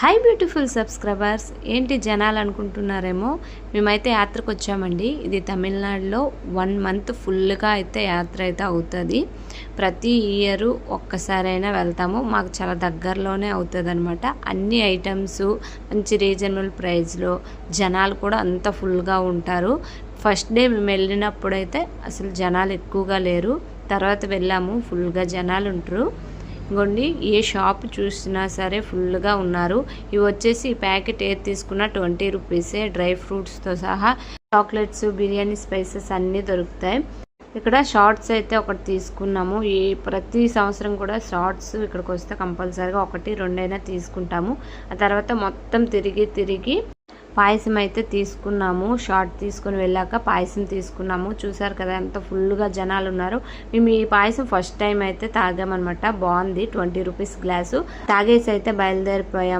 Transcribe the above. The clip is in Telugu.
హై బ్యూటిఫుల్ సబ్స్క్రైబర్స్ ఏంటి జనాలు అనుకుంటున్నారేమో? మేమైతే యాత్రకు వచ్చామండి ఇది తమిళనాడులో వన్ మంత్ ఫుల్గా అయితే యాత్ర అయితే అవుతుంది. ప్రతి ఇయర్ ఒక్కసారైనా వెళ్తాము. మాకు చాలా దగ్గరలోనే అవుతుంది అనమాట అన్ని ఐటమ్స్ మంచి రీజనబుల్ ప్రైస్లో జనాలు కూడా అంత ఫుల్గా ఉంటారు. ఫస్ట్ డే మేము వెళ్ళినప్పుడైతే అసలు జనాలు ఎక్కువగా లేరు. తర్వాత వెళ్ళాము. ఫుల్గా జనాలు ఉంటారు గొండి ఏ షాప్ చూసినా సరే ఫుల్గా ఉన్నారు. ఇవి వచ్చేసి ప్యాకెట్ ఏది తీసుకున్నా ట్వంటీ రూపీసే. డ్రై ఫ్రూట్స్తో సహా చాక్లెట్స్ బిర్యానీ స్పైసెస్ అన్నీ దొరుకుతాయి. ఇక్కడ షార్ట్స్ అయితే ఒకటి తీసుకున్నాము. ఈ ప్రతి సంవత్సరం కూడా షార్ట్స్ ఇక్కడికి వస్తే కంపల్సరీగా ఒకటి రెండైనా తీసుకుంటాము. ఆ తర్వాత మొత్తం తిరిగి తిరిగి పాయసం అయితే తీసుకున్నాము. షార్ట్ తీసుకుని వెళ్ళాక పాయసం తీసుకున్నాము. చూసారు కదా ఎంత ఫుల్గా జనాలు ఉన్నారు మేము ఈ పాయసం ఫస్ట్ టైం అయితే తాగామన్నమాట. బాగుంది. Twenty rupees glass. తాగేసి అయితే బయలుదేరిపోయాము